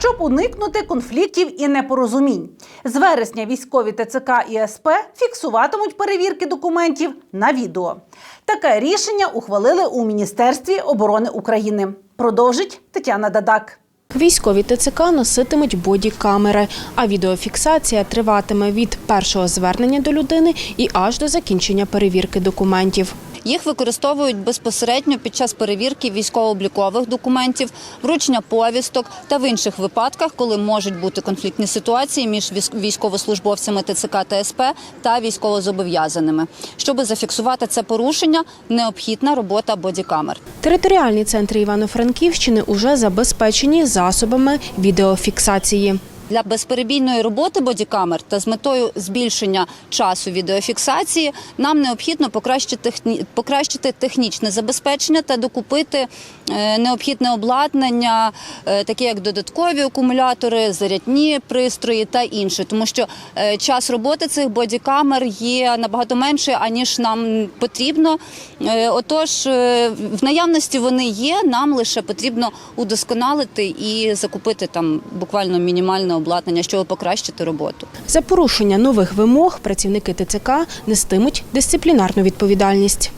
щоб уникнути конфліктів і непорозумінь. З вересня військові ТЦК і СП фіксуватимуть перевірки документів на відео. Таке рішення ухвалили у Міністерстві оборони України. Продовжить Тетяна Дадак. Військові ТЦК носитимуть боді-камери, а відеофіксація триватиме від першого звернення до людини і аж до закінчення перевірки документів. Їх використовують безпосередньо під час перевірки військово-облікових документів, вручення повісток та в інших випадках, коли можуть бути конфліктні ситуації між військ- військовослужбовцями ТЦК та СП та військовозобов'язаними. Щоб зафіксувати це порушення, необхідна робота бодікамер. Територіальні центри Івано-Франківщини уже забезпечені засобами відеофіксації. Для безперебійної роботи бодікамер та з метою збільшення часу відеофіксації нам необхідно покращити, покращити технічне забезпечення та докупити е, необхідне обладнання, е, таке як додаткові акумулятори, зарядні пристрої та інше, тому що е, час роботи цих бодікамер є набагато менше, аніж нам потрібно. Отож, в наявності вони є. Нам лише потрібно удосконалити і закупити там буквально мінімальне обладнання, щоб покращити роботу. За порушення нових вимог працівники ТЦК нестимуть дисциплінарну відповідальність.